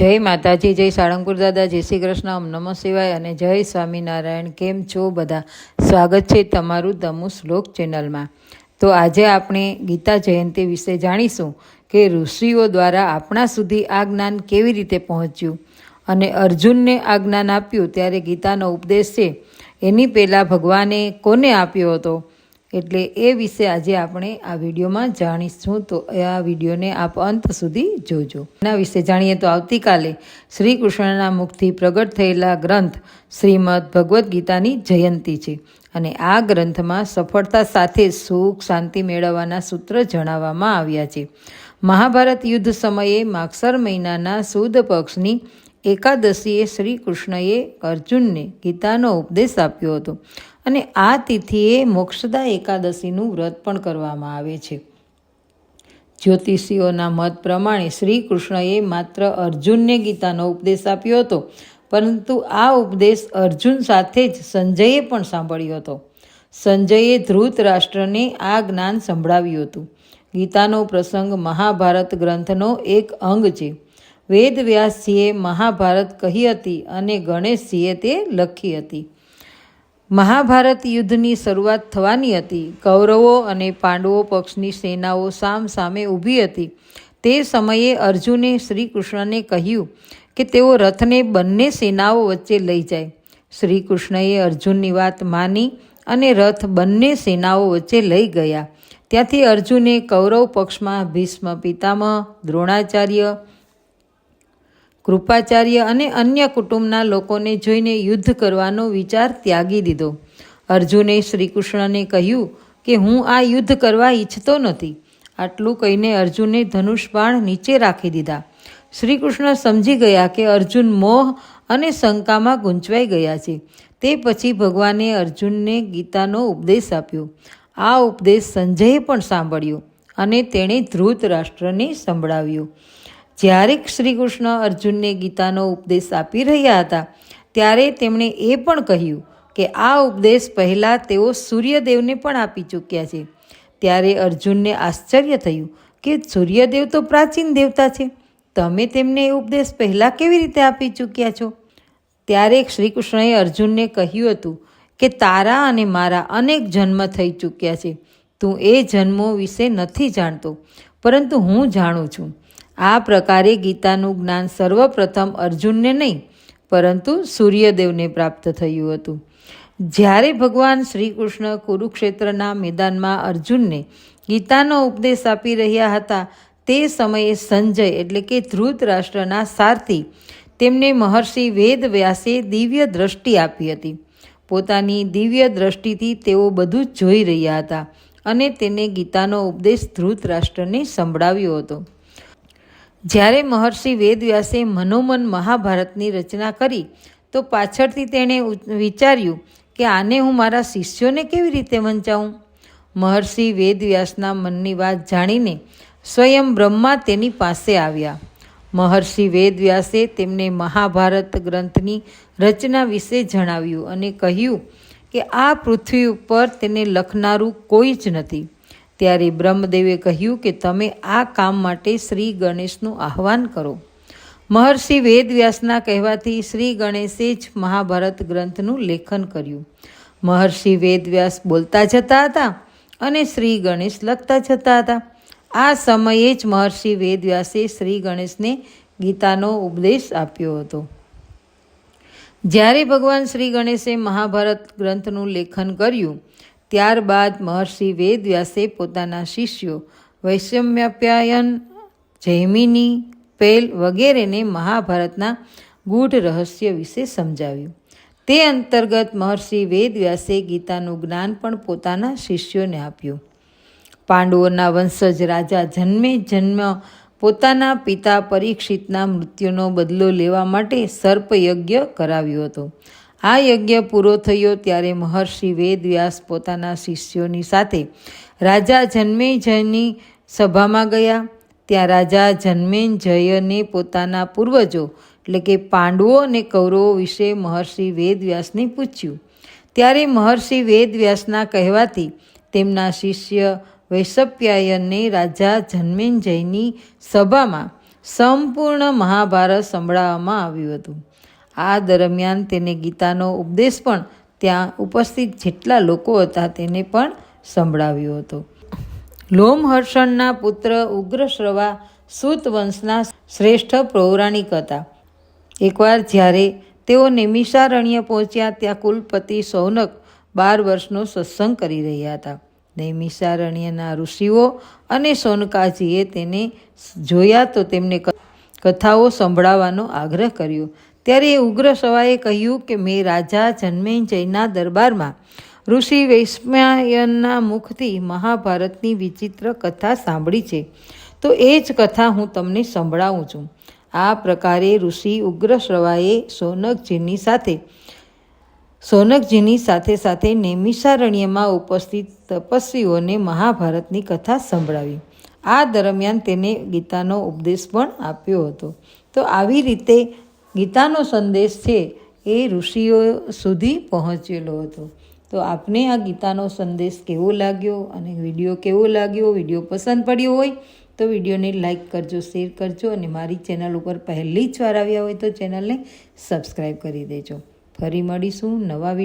જય માતાજી, જય સાળંગપુર દાદા, જય શ્રી કૃષ્ણ, ઓમ નમઃ શિવાય અને જય સ્વામિનારાયણ. કેમ છો બધા? સ્વાગત છે તમારું ધમુ શ્લોક ચેનલમાં. તો આજે આપણે ગીતા જયંતિ વિશે જાણીશું કે ઋષિઓ દ્વારા આપણા સુધી આ જ્ઞાન કેવી રીતે પહોંચ્યું અને અર્જુનને આ જ્ઞાન આપ્યું ત્યારે ગીતાનો ઉપદેશ છે. એની પહેલાં ભગવાને કોને આપ્યો હતો? એટલે એ વિશે આજે આપણે આ વિડીયોમાં જાણીશું. તો આ વિડીયોને આપ અંત સુધી જોજો. એના વિશે જાણીએ તો આવતીકાલે શ્રી કૃષ્ણના મુખથી પ્રગટ થયેલા ગ્રંથ શ્રીમદ ભગવદ્ ગીતાની જયંતિ છે. અને આ ગ્રંથમાં સફળતા સાથે સુખ શાંતિ મેળવવાના સૂત્ર જણાવવામાં આવ્યા છે. મહાભારત યુદ્ધ સમયે માગસર મહિનાના સુદ પક્ષની એકાદશીએ શ્રી કૃષ્ણએ અર્જુનને ગીતાનો ઉપદેશ આપ્યો હતો. અને આ તિથિએ મોક્ષદા એકાદશીનું વ્રત પણ કરવામાં આવે છે. જ્યોતિષીઓના મત પ્રમાણે શ્રી કૃષ્ણએ માત્ર અર્જુનને ગીતાનો ઉપદેશ આપ્યો હતો, પરંતુ આ ઉપદેશ અર્જુન સાથે જ સંજયે પણ સાંભળ્યો હતો. સંજયે ધ્રુત રાષ્ટ્રને આ જ્ઞાન સંભળાવ્યું હતું. ગીતાનો પ્રસંગ મહાભારત ગ્રંથનો એક અંગ છે. વેદવ્યાસજીએ મહાભારત કહી હતી અને ગણેશજીએ તે લખી હતી. મહાભારત યુદ્ધની શરૂઆત થવાની હતી. કૌરવો અને પાંડવો પક્ષની સેનાઓ સામ સામે ઊભી હતી. તે સમયે અર્જુને શ્રી કૃષ્ણને કહ્યું કે તેઓ રથને બંને સેનાઓ વચ્ચે લઈ જાય. શ્રી કૃષ્ણએ અર્જુનની વાત માની અને રથ બંને સેનાઓ વચ્ચે લઈ ગયા. ત્યાંથી અર્જુને કૌરવ પક્ષમાં ભીષ્મ પિતામહ, દ્રોણાચાર્ય કૃપાચાર્ય અને અન્ય કુટુંબના લોકોને જોઈને યુદ્ધ કરવાનો વિચાર ત્યાગી દીધો. અર્જુને શ્રીકૃષ્ણને કહ્યું કે, હું આ યુદ્ધ કરવા ઈચ્છતો નથી. આટલું કહીને અર્જુને ધનુષ બાણ નીચે રાખી દીધા. શ્રીકૃષ્ણ સમજી ગયા કે અર્જુન મોહ અને શંકામાં ગૂંચવાઈ ગયા છે. તે પછી ભગવાને અર્જુનને ગીતાનો ઉપદેશ આપ્યો. આ ઉપદેશ સંજયે પણ સાંભળ્યો અને તેણે ધ્રુત રાષ્ટ્રને સંભળાવ્યો. જ્યારે શ્રી કૃષ્ણ અર્જુનને ગીતાનો ઉપદેશ આપી રહ્યા હતા, ત્યારે તેમણે એ પણ કહ્યું કે આ ઉપદેશ પહેલાં તેઓ સૂર્યદેવને પણ આપી ચૂક્યા છે. ત્યારે અર્જુનને આશ્ચર્ય થયું કે સૂર્યદેવ તો પ્રાચીન દેવતા છે, તમે તેમને એ ઉપદેશ પહેલાં કેવી રીતે આપી ચૂક્યા છો? ત્યારે શ્રી કૃષ્ણએ અર્જુનને કહ્યું હતું કે તારા અને મારા અનેક જન્મ થઈ ચૂક્યા છે, તું એ જન્મો વિશે નથી જાણતો, પરંતુ હું જાણું છું. આ પ્રકારે ગીતાનું જ્ઞાન સર્વપ્રથમ અર્જુનને નહીં, પરંતુ સૂર્યદેવને પ્રાપ્ત થયું હતું. જ્યારે ભગવાન શ્રી કૃષ્ણ કુરુક્ષેત્રના મેદાનમાં અર્જુનને ગીતાનો ઉપદેશ આપી રહ્યા હતા, તે સમયે સંજય એટલે કે ધૃતરાષ્ટ્રના સારથી તેમને મહર્ષિ વેદ વ્યાસે દિવ્ય દ્રષ્ટિ આપી હતી. પોતાની દિવ્ય દ્રષ્ટિથી તેઓ બધું જ જોઈ રહ્યા હતા અને તેને ગીતાનો ઉપદેશ ધૃતરાષ્ટ્રને સંભળાવ્યો હતો. જ્યારે મહર્ષિ વેદવ્યાસે મનોમન મહાભારતની રચના કરી, તો પાછળથી તેણે વિચાર્યું કે આને હું મારા શિષ્યોને કેવી રીતે વંચાવું? મહર્ષિ વેદવ્યાસના મનની વાત જાણીને સ્વયં બ્રહ્મા તેની પાસે આવ્યા. મહર્ષિ વેદવ્યાસે તેમને મહાભારત ગ્રંથની રચના વિશે જણાવ્યું અને કહ્યું કે આ પૃથ્વી ઉપર તેને લખનારું કોઈ જ નથી. ત્યારે બ્રહ્મદેવે કહ્યું કે તમે આ કામ માટે શ્રી ગણેશનું આહ્વાન કરો. મહર્ષિ વેદવ્યાસના કહેવાથી શ્રી ગણેશે જ મહાભારત ગ્રંથનું લેખન કર્યું. મહર્ષિ વેદવ્યાસ બોલતા જતા હતા અને શ્રી ગણેશ લખતા જતા હતા. આ સમયે જ મહર્ષિ વેદવ્યાસે શ્રી ગણેશને ગીતાનો ઉપદેશ આપ્યો હતો. જ્યારે ભગવાન શ્રી ગણેશે મહાભારત ગ્રંથનું લેખન કર્યું ત્યારબાદ મહર્ષિ વેદવ્યાસે પોતાના શિષ્યો વૈષમ્યપ્યાયન, જૈમિની, પેલ વગેરેને મહાભારતના ગૂઢ રહસ્ય વિશે સમજાવ્યું. તે અંતર્ગત મહર્ષિ વેદવ્યાસે ગીતાનું જ્ઞાન પણ પોતાના શિષ્યોને આપ્યું. પાંડવોના વંશજ રાજા જન્મે જન્મ પોતાના પિતા પરીક્ષિતના મૃત્યુનો બદલો લેવા માટે સર્પયજ્ઞ કરાવ્યો હતો. આ યજ્ઞ પૂરો થયો ત્યારે મહર્ષિ વેદવ્યાસ પોતાના શિષ્યોની સાથે રાજા જન્મેજયની સભામાં ગયા. ત્યાં રાજા જન્મેજયને પોતાના પૂર્વજો, એટલે કે પાંડવો અને કૌરવો વિશે મહર્ષિ વેદવ્યાસને પૂછ્યું. ત્યારે મહર્ષિ વેદવ્યાસના કહેવાથી તેમના શિષ્ય વૈશપ્યાયનને રાજા જન્મેજયની સભામાં સંપૂર્ણ મહાભારત સંભળાવવામાં આવ્યું હતું. આ દરમિયાન તેને ગીતાનો ઉપદેશ પણ ત્યાં ઉપસ્થિત જેટલા લોકો હતા તેને પણ સંભળાવ્યો હતો. લોમહર્ષણના પુત્ર ઉગ્રશ્રવા સૂત વંશના શ્રેષ્ઠ પૌરાણિક હતા. એકવાર જ્યારે તેઓ નૈમિષારણ્ય પહોંચ્યા ત્યાં કુલપતિ સૌનક બાર વર્ષનો સત્સંગ કરી રહ્યા હતા. નૈમિષારણ્યના ઋષિઓ અને સોનકાજીએ તેને જોયા તો તેમને કથાઓ સંભળાવવાનો આગ્રહ કર્યો. ત્યારે ઉગ્ર સવાએ કહ્યું કે, મેં રાજા જન્મેજયના દરબારમાં ઋષિ વૈસ્મયનના મુખથી મહાભારતની વિચિત્ર કથા સાંભળી છે. તો એ જ કથા હું તમને સંભળાવું છું. આ પ્રકારે ઋષિ ઉગ્ર શ્રવાએ સોનકજીની સાથે સોનકજીની સાથે સાથે નૈમિષારણ્યમાં ઉપસ્થિત તપસ્વીઓને મહાભારતની કથા સંભળાવી. આ દરમિયાન તેને ગીતાનો ઉપદેશ પણ આપ્યો હતો. તો આવી રીતે ગીતાનો સંદેશ છે એ ઋષિઓ સુધી પહોંચેલો હતો. તો આપને આ ગીતાનો સંદેશ કેવો લાગ્યો અને વીડિયો કેવો લાગ્યો? વીડિયો પસંદ પડ્યો હોય તો વિડીયોને લાઈક કરજો, શેર કરજો અને મારી ચેનલ ઉપર પહેલી જ વાર આવ્યા હોય તો ચેનલને સબસ્ક્રાઈબ કરી દેજો. ફરી મળીશું નવા વીડિયો